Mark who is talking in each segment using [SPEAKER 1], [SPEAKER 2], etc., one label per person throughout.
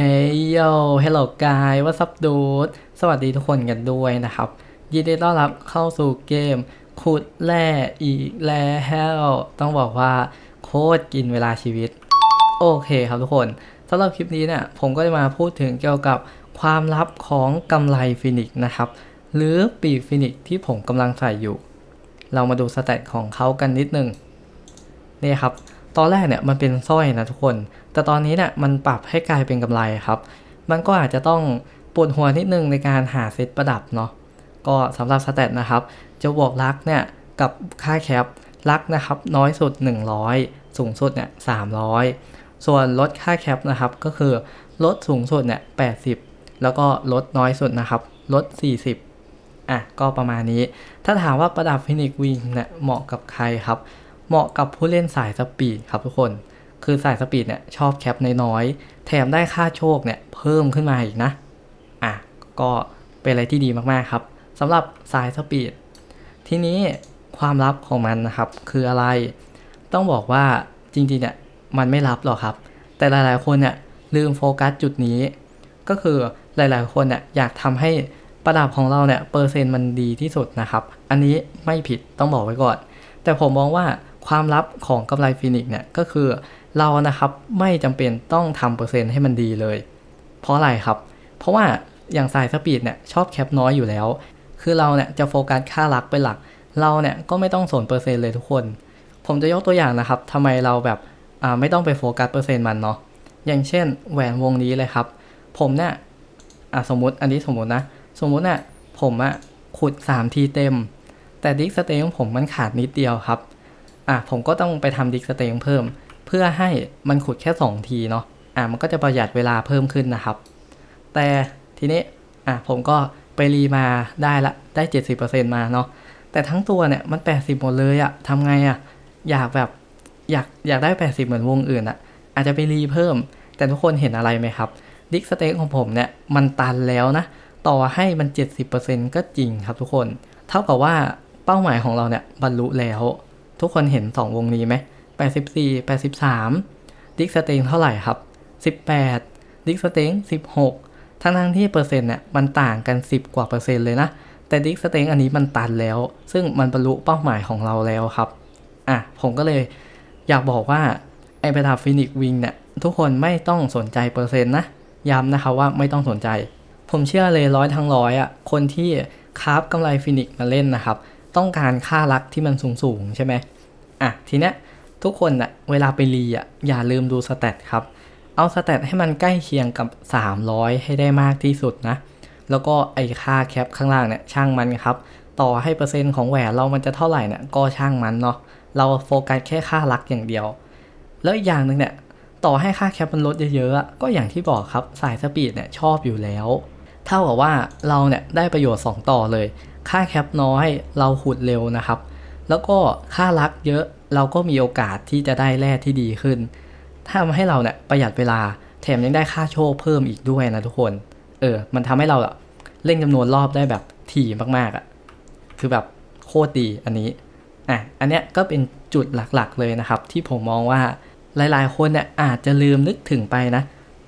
[SPEAKER 1] เอ้ยโยเฮลโลกายว่าซับดูดสวัสดีทุกคนกันด้วยนะครับ ยินดีต้อนรับเข้าสู่เกม ขุดแร่อีกแล้วต้องบอกว่าโคตรกินเวลาชีวิต โอเคครับทุกคนสำหรับคลิปนี้เนี่ยผมก็จะมาพูดถึงเกี่ยวกับความลับของกำไรฟินิกส์นะครับ หรือปีกฟินิกส์ที่ผมกำลังใส่อยู่ เรามาดูสแตทของเขากันนิดนึงนี่ครับ ตอนแรกเนี่ยมันเป็นสร้อยนะทุกคน แต่ตอนนี้เนี่ยมันปรับให้กลายเป็นกำไรครับ มันก็อาจจะต้องปวดหัวนิดนึงในการหาเซตประดับเนาะ ก็สำหรับสแตทนะครับ จะบวกลักเนี่ยกับค่าแคปลักนะครับน้อยสุด 100 สูงสุดเนี่ย300 ส่วนลดค่าแคปนะครับก็คือลดสูงสุดเนี่ย80 แล้วก็ลดน้อยสุดนะครับลด 40อะก็ประมาณนี้ ถ้าถามว่าประดับฟินิกวิงเนี่ยเหมาะกับใครครับ เหมาะกับผู้เล่นสายสปีดครับทุกคน คือสายสปีดเนี่ยชอบแคปน้อยๆ แถมได้ค่าโชคเนี่ยเพิ่มขึ้นมาอีกนะ อะ ก็เป็นอะไรที่ดีมากๆครับสำหรับสายสปีด ทีนี้ความลับของมันนะครับคืออะไร ต้องบอกว่าจริงๆเนี่ยมันไม่ลับหรอกครับ แต่หลายๆคนเนี่ยลืมโฟกัสจุดนี้ ก็คือหลายๆคนเนี่ยอยากทำให้ประดับของเราเนี่ยเปอร์เซ็นต์มันดีที่สุดนะครับ อันนี้ไม่ผิดต้องบอกไว้ก่อน แต่ผมมองว่า ความลับของกำไรฟินิกเนี่ยก็คือเรานะครับไม่จำเป็นต้องทำเปอร์เซ็นต์ให้มันดีเลย เพราะอะไรครับ เพราะว่าอย่างสายสปีดเนี่ยชอบแคปน้อยอยู่แล้ว คือเราเนี่ยจะโฟกัสค่าลักเป็นหลัก เราเนี่ยก็ไม่ต้องสนเปอร์เซ็นต์เลยทุกคน ผมจะยกตัวอย่างนะครับทำไมเราแบบไม่ต้องไปโฟกัสเปอร์เซ็นต์มันเนาะอย่างเช่นแหวนวงนี้เลยครับ ผมเนี่ยสมมติอันนี้สมมตินะ สมมติเนี่ยผมอะขุด 3 ทีเต็ม แต่ดิสเตงของผมมันขาดนิดเดียวครับ อะผมก็ต้องไปทำดิสเตงเพิ่ม เพื่อให้มันขุดแค่ 2 ทีเนาะอะมันก็จะประหยัดเวลาเพิ่มขึ้นนะครับ แต่ทีนี้อะผมก็ไปรีมาได้ละได้ 70%มาเนาะแต่ทั้งตัวเนี่ยมัน 80 หมดเลยอะทำไงอะอยากแบบอยากอยากได้ 80 เหมือนวงอื่นอะอาจจะไปรีเพิ่ม แต่ทุกคนเห็นอะไรไหมครับดิสเต็กของผมเนี่ยมันตันแล้วนะ ต่อให้มัน 70%ก็จริงครับทุกคน เท่ากับว่าเป้าหมายของเราเนี่ยบรรลุแล้ว ทุกคนเห็น 2 วงนี้ไหม84 83 ดิกสเต็งเท่าไหร่ครับ 18 ดิกสเต็ง16 ทั้งทั้งที่เปอร์เซ็นต์เนี่ยมันต่างกัน 10 กว่าเปอร์เซ็นต์เลยนะ แต่ดิกสเต็งอันนี้มันตันแล้ว ซึ่งมันบรรลุเป้าหมายของเราแล้วครับ อะ ผมก็เลยอยากบอกว่าไอเบทาฟินิกวิงเนี่ยทุกคนไม่ต้องสนใจเปอร์เซ็นต์นะ ย้ำนะคะว่าไม่ต้องสนใจ ผมเชื่อเลยร้อยทั้งร้อยอะคนที่คาฟกำไรฟินิกมาเล่นนะครับ ต้องการค่ารักที่มันสูงสูงๆใช่ไหมอะทีเนี้ยทุกคนอะเวลาไปรีอะอย่าลืมดูสแตทครับ เอาสแตทให้มันใกล้เคียงกับ 300 ให้ได้มากที่สุดนะ แล้วก็ไอค่าแคปข้างล่างเนี่ยช่างมันครับ ต่อให้เปอร์เซ็นต์ของแหวนเรามันจะเท่าไหร่เนี่ยก็ช่างมันเนาะเราโฟกัสแค่ค่ารักอย่างเดียว แล้วอีกอย่างหนึ่งเนี่ยต่อให้ค่าแคปมันลดเยอะๆก็อย่างที่บอกครับสายสปีดเนี่ยชอบอยู่แล้ว เท่ากับว่าเราเนี่ยได้ประโยชน์ 2 ต่อเลย ค่าแคปน้อยเราขุดเร็วนะครับ แล้วก็ค่ารักเยอะเราก็มีโอกาสที่จะได้แร่ที่ดีขึ้นทำให้เราเนี่ยประหยัดเวลาแถมยังได้ค่าโชคเพิ่มอีกด้วยนะทุกคน เออ มันทำให้เราเล่นจำนวนรอบได้แบบถี่มากๆอะคือแบบโคตรดีอันนี้ อะ อันเนี้ยก็เป็นจุดหลักๆเลยนะครับ ที่ผมมองว่าหลายๆคนเนี่ยอาจจะลืมนึกถึงไปนะ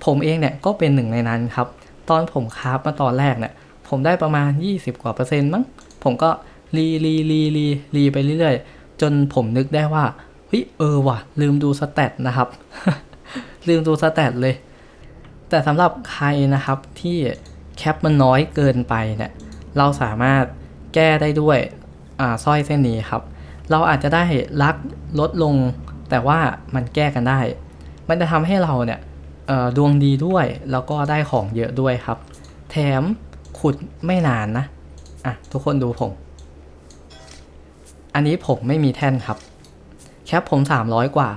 [SPEAKER 1] ผมเองเนี่ยก็เป็นหนึ่งในนั้นครับ ตอนผมคราฟมาตอนแรกเนี่ย ผมได้ประมาณ 20 กว่าเปอร์เซ็นต์มั้ง ผมก็รีรีรีรีรีไปเรื่อยๆ จนผมนึกได้ว่าเฮ้ยเออว่ะ ลืมดูสแตทนะครับ ลืมดูสแตทเลย แต่สำหรับใครนะครับที่แคปมันน้อยเกินไปเนี่ย เราสามารถแก้ได้ด้วยอ่าสร้อยเส้นนี้ครับ เราอาจจะได้ลักลดลง แต่ว่ามันแก้กันได้ มันจะทำให้เราเนี่ยดวงดีด้วย แล้วก็ได้ของเยอะด้วยครับ แถม ขุดไม่นานนะ อะ ทุกคนดูผม อันนี้ผมไม่มีแท่นครับ แคปผม 300 กว่า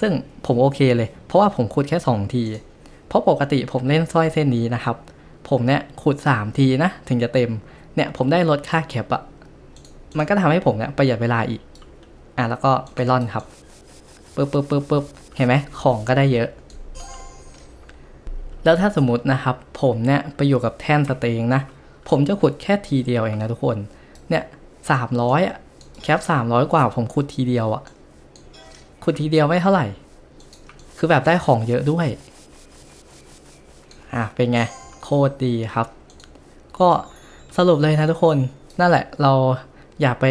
[SPEAKER 1] ซึ่งผมโอเคเลย เพราะว่าผมขุดแค่ 2 ที เพราะปกติผมเล่นสร้อยเส้นนี้นะครับ ผมเนี่ยขุด 3 ทีนะ ถึงจะเต็ม เนี่ยผมได้ลดค่าแคปอะมันก็ทำให้ผมเนี่ยประหยัดเวลาอีก อะแล้วก็ไปร่อนครับปึ๊บปึ๊บปึ๊บปึ๊บเห็นไหมของก็ได้เยอะ แล้วถ้าสมมตินะครับ ผมเนี่ยไปอยู่กับแท่นสเตงนะ ผมจะขุดแค่ทีเดียวเองนะทุกคน เนี่ยสามร้อยอะแคปสามร้อยกว่าผมขุดทีเดียวอะขุดทีเดียวไม่เท่าไหร่ คือแบบได้ของเยอะด้วย อะเป็นไง โคตรดีครับ ก็สรุปเลยนะทุกคน นั่นแหละเราอย่าไป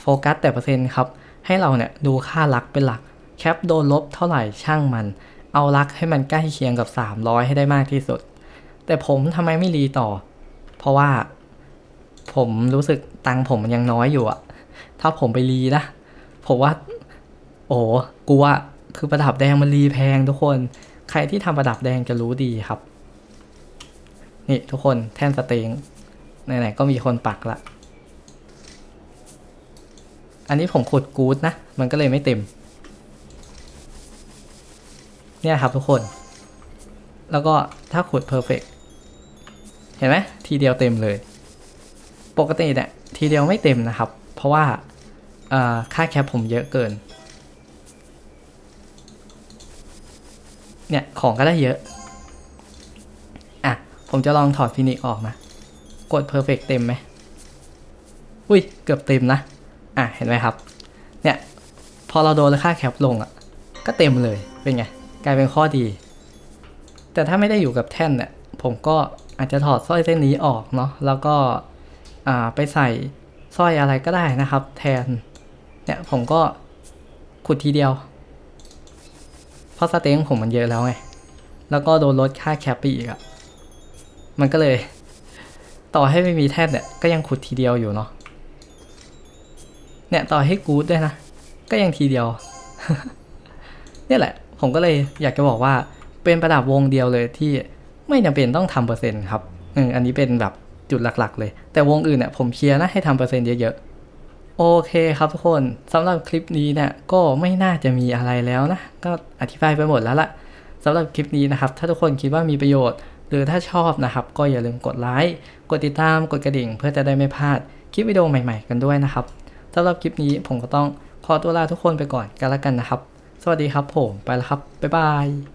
[SPEAKER 1] โฟกัสแต่เปอร์เซ็นต์ครับ ให้เราเนี่ยดูค่าลักเป็นหลัก แคปโดนลบเท่าไหร่ช่างมัน เอาลักให้มันใกล้เคียงกับ 300 ให้ได้มากที่สุด แต่ผมทำไมไม่รีต่อ เพราะว่าผมรู้สึกตังผมมันยังน้อยอยู่อะถ้าผมไปรีนะ ผมว่า โอ้กูว่าคือประดับแดงมันรีแพงทุกคน ใครที่ทำประดับแดงจะรู้ดีครับ นี่ทุกคนแท่นสเตงไหนๆก็มีคนปักละอันนี้ผมขุดกู๊ดนะ มันก็เลยไม่เต็ม เนี่ยครับทุกคน แล้วก็ถ้าขุดเพอร์เฟกเห็นไหมทีเดียวเต็มเลย ปกติเนี่ยทีเดียวไม่เต็มนะครับ เพราะว่าค่าแคปผมเยอะเกิน เนี่ยของก็ได้เยอะ อะ ผมจะลองถอดฟินิกออกนะ กด perfect เต็มไหมอุ้ย เกือบเต็มนะ อะ เห็นไหมครับ เนี่ย พอเราโดนค่าแคปลงอะ ก็เต็มเลย เป็นไง กลายเป็นข้อดี แต่ถ้าไม่ได้อยู่กับแท่นเนี่ยผมก็อาจจะถอดสร้อยเส้นนี้ออกเนาะแล้วก็ไปใส่สร้อยอะไรก็ได้นะครับ แทนเนี่ยผมก็ขุดทีเดียว เพราะสเต็งผมมันเยอะแล้วไง แล้วก็โดนลดค่าแคปไปอีกอะมันก็เลย ต่อให้ไม่มีแท่นเนี่ยก็ยังขุดทีเดียวอยู่เนาะเนี่ยต่อให้กู๊ดด้วยนะ ก็ยังทีเดียวเนี่ยแหละ ผมก็เลยอยากจะบอกว่าเป็นประดับวงเดียวเลยที่ไม่จำเป็นต้องทำเปอร์เซ็นต์ครับอืมอันนี้เป็นแบบจุดหลักๆ เลย แต่วงอื่นเนี่ยผมเชียร์นะให้ทำเปอร์เซ็นต์เยอะๆ โอเคครับทุกคนสำหรับคลิปนี้เนี่ยก็ไม่น่าจะมีอะไรแล้วนะ ก็อธิบายไปหมดแล้วล่ะสำหรับคลิปนี้นะครับ ถ้าทุกคนคิดว่ามีประโยชน์ หรือถ้าชอบนะครับ ก็อย่าลืมกดไลค์กดติดตามกดกระดิ่ง เพื่อจะได้ไม่พลาดคลิปวิดีโอใหม่ๆ กันด้วยนะครับสำหรับคลิปนี้ผมก็ต้องขอตัวลาทุกคนไปก่อนกันละกันนะครับ สวัสดีครับผม ไปแล้วครับ บ๊ายบาย